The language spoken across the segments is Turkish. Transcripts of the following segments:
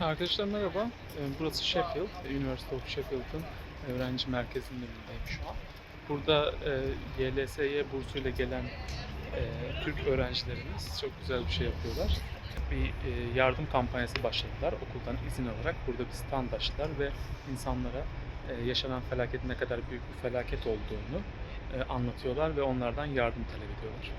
Arkadaşlar merhaba. Ee, Burası Sheffield, University of Sheffield'ın öğrenci merkezinin önündeyim şu an. Burada e, YLSY bursuyla gelen e, Türk öğrencilerimiz çok güzel bir şey yapıyorlar. Bir e, yardım kampanyası başladılar. Okuldan izin alarak burada bir stand açtılar ve insanlara e, yaşanan felaketin ne kadar büyük bir felaket olduğunu e, anlatıyorlar ve onlardan yardım talep ediyorlar.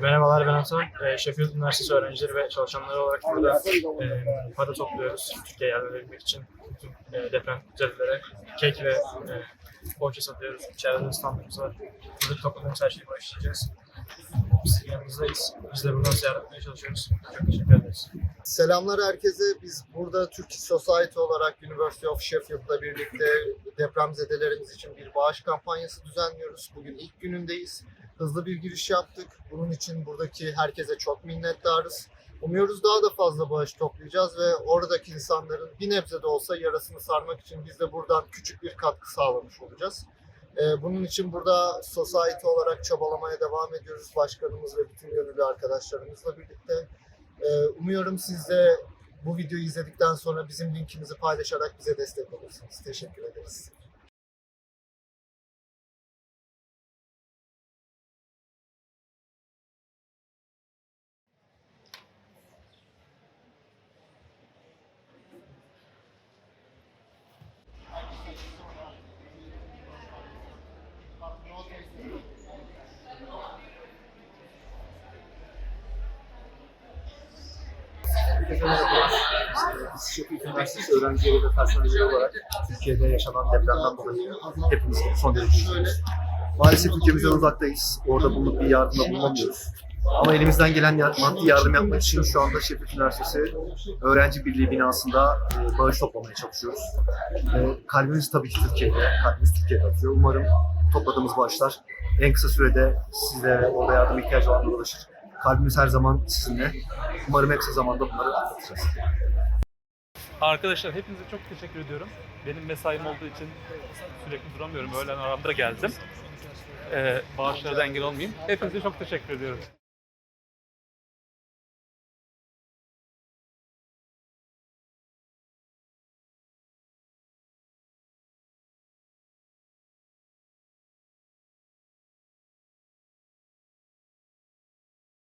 Merhabalar ben Atan. Ee, Sheffield Üniversitesi öğrencileri ve çalışanları olarak burada e, para topluyoruz. Türkiye'ye yardım edebilmek için bütün e, deprem zedelere kek ve e, poğaça satıyoruz. İçeride de standımız var. Burada topladığımız her şeyi başlayacağız. Biz yanınızdayız. Biz de buradan yardım etmeye çalışıyoruz. Çok teşekkür ederiz. Selamlar herkese. Biz burada Turkish Society olarak University of Sheffield'la birlikte depremzedelerimiz için bir bağış kampanyası düzenliyoruz. Bugün ilk günündeyiz. Hızlı bir giriş yaptık. Bunun için buradaki herkese çok minnettarız. Umuyoruz daha da fazla bağış toplayacağız ve oradaki insanların bir nebze de olsa yarasını sarmak için biz de buradan küçük bir katkı sağlamış olacağız. Ee, Bunun için burada society olarak çabalamaya devam ediyoruz. Başkanımız ve bütün gönüllü arkadaşlarımızla birlikte. Ee, Umuyorum siz de bu videoyu izledikten sonra bizim linkimizi paylaşarak bize destek olursunuz. Teşekkür ederiz. Herkese merhabalar. Biz Sheffield Üniversitesi öğrencileri ve personelleri olarak Türkiye'de yaşanan depremden dolayı hepimiz son derece üzgünüz. Maalesef ülkemizden uzaktayız. Orada bulunup bir yardımda bulunamıyoruz. Ama elimizden gelen maddi yardım yapmak için şu anda Sheffield Üniversitesi Öğrenci Birliği binasında e, bağış toplamaya çalışıyoruz. E, kalbimiz tabii ki Türkiye'de, kalbimiz Türkiye'de atıyor. Umarım topladığımız bağışlar en kısa sürede ve orada yardım ihtiyacı olanlara ulaşır. Kalbimiz her zaman sizinle. Umarım kısa zamanda bunları atlatacağız. Arkadaşlar hepinize çok teşekkür ediyorum. Benim mesaim olduğu için sürekli duramıyorum. Öğlen aramda geldim. Ee, bağışlara da engel olmayayım. Hepinize çok teşekkür ediyorum.